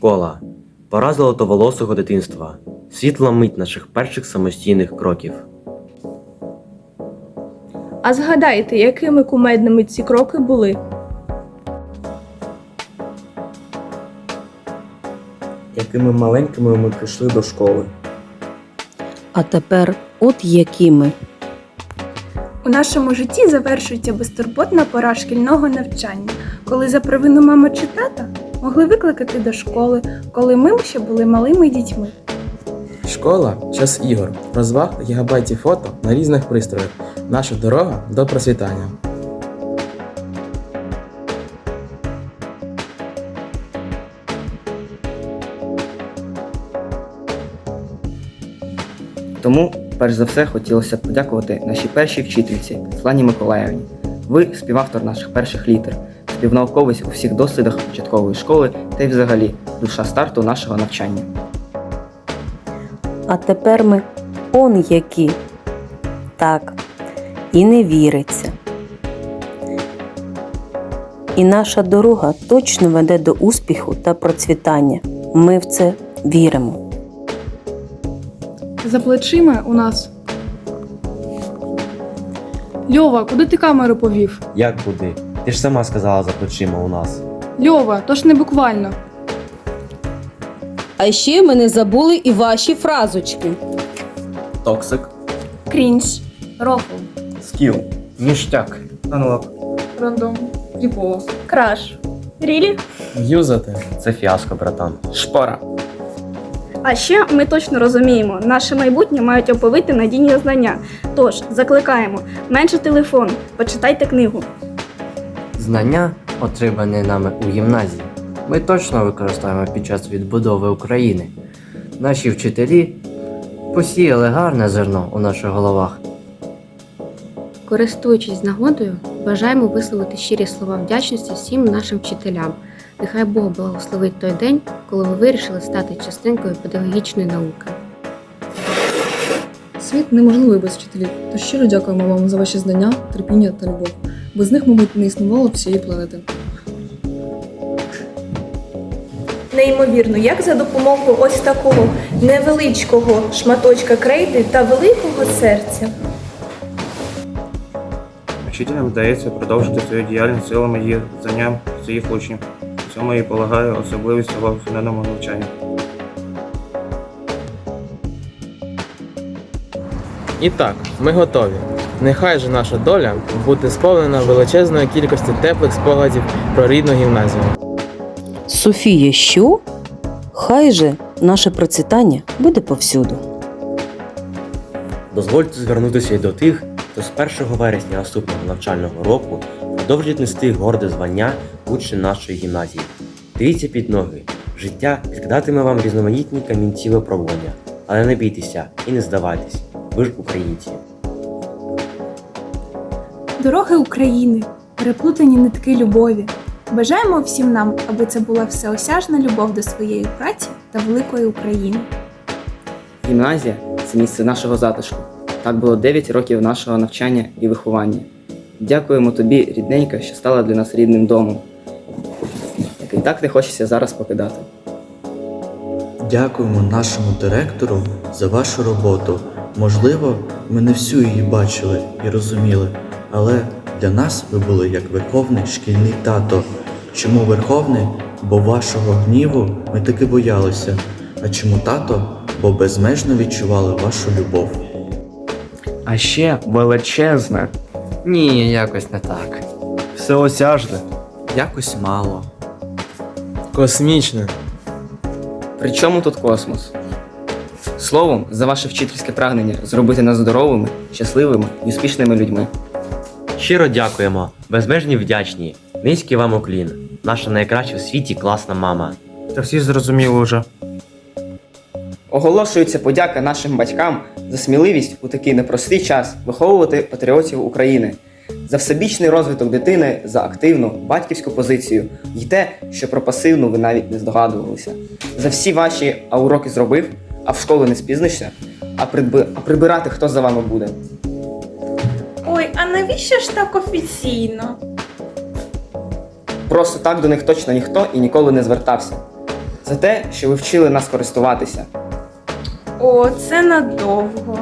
Школа. Пора золотоволосого дитинства. Світла мить наших перших самостійних кроків. А згадайте, якими кумедними ці кроки були? Якими маленькими ми прийшли до школи. А тепер от які ми. У нашому житті завершується безтурботна пора шкільного навчання, коли за провину мами чи тата могли викликати до школи, коли ми ще були малими дітьми. Школа час ігор, розваг та гігабайтів фото на різних пристроях. Наша дорога до процвітання. Тому, перш за все, хотілося б подякувати нашій першій вчительці Світлані Миколаївні. Ви співавтор наших перших літер, співнауковець у всіх дослідах початкової школи та й взагалі душа старту нашого навчання. А тепер ми он які. Так, і не віриться. І наша дорога точно веде до успіху та процвітання. Ми в це віримо. За плечима у нас. Льова, куди ти камеру повів? Як куди? Ти ж сама сказала за плечима у нас. Льова, то ж не буквально. А ще ми не забули і ваші фразочки. Токсик. Крінж, рофл, Скіл. Ніштяк. Анлок. Рандом. Кріпово. Краш. Рілі? Юзати. Це фіаско, братан. Шпора. А ще ми точно розуміємо, наше майбутнє мають оповити надійні знання. Тож закликаємо менше телефон, почитайте книгу. Знання, отримані нами у гімназії, ми точно використаємо під час відбудови України. Наші вчителі посіяли гарне зерно у наших головах. Користуючись нагодою, бажаємо висловити щирі слова вдячності всім нашим вчителям. Нехай Бог благословить той день, коли ви вирішили стати частинкою педагогічної науки. Світ неможливий без вчителів. Тож щиро дякуємо вам за ваші знання, терпіння та любов. Без них, мабуть, не існувало всієї планети. Неймовірно, як за допомогою ось такого невеличкого шматочка крейди та великого серця. Вчителям вдається продовжити свою діяльність силами її знань своїх учнів. У цьому і полягає особливість цього фінального навчання. І так, ми готові. Нехай же наша доля бути сповнена величезної кількості теплих спогадів про рідну гімназію. Софія, що? Хай же наше процвітання буде повсюду. Дозвольте звернутися й до тих, хто з 1 вересня наступного навчального року продовжить нести горде звання учня нашої гімназії. Дивіться під ноги. Життя підкидатиме вам різноманітні камінці випробування. Але не бійтеся і не здавайтесь. Ви ж українці. Дороги України, переплутані нитки любові. Бажаємо всім нам, аби це була всеосяжна любов до своєї праці та великої України. Гімназія це місце нашого затишку. Так було 9 років нашого навчання і виховання. Дякуємо тобі, рідненька, що стала для нас рідним домом, який так не хочеться зараз покидати. Дякуємо нашому директору за вашу роботу. Можливо, ми не всю її бачили і розуміли, але для нас ви були як верховний шкільний тато. Чому верховний? Бо вашого гніву ми таки боялися. А чому тато? Бо безмежно відчували вашу любов. А ще величезне. Ні, якось не так. Всеосяжне. Якось мало. Космічне. При чому тут космос? Словом, за ваше вчительське прагнення зробити нас здоровими, щасливими і успішними людьми. Щиро дякуємо, безмежні вдячні. Низький вам уклін. Наша найкраща в світі класна мама. Та всі зрозуміли вже. Оголошується подяка нашим батькам за сміливість у такий непростий час виховувати патріотів України, за всебічний розвиток дитини, за активну батьківську позицію і те, що про пасивну ви навіть не здогадувалися. За всі ваші а уроки зробив, а в школу не спізнишся, а, придби... а прибирати хто за вами буде. Ой, а навіщо ж так офіційно? Просто так до них точно ніхто і ніколи не звертався. за те, що ви вчили нас користуватися. О, це надовго.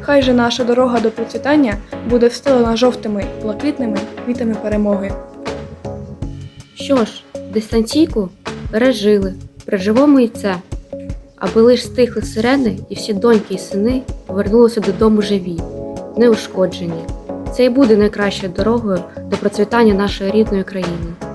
Хай же наша дорога до процвітання буде встелена жовтими блакитними квітами перемоги. Що ж, дистанційку пережили, переживемо і це, аби лиш стихли сирени і всі доньки і сини повернулися додому живі, неушкоджені. Це і буде найкращою дорогою до процвітання нашої рідної країни.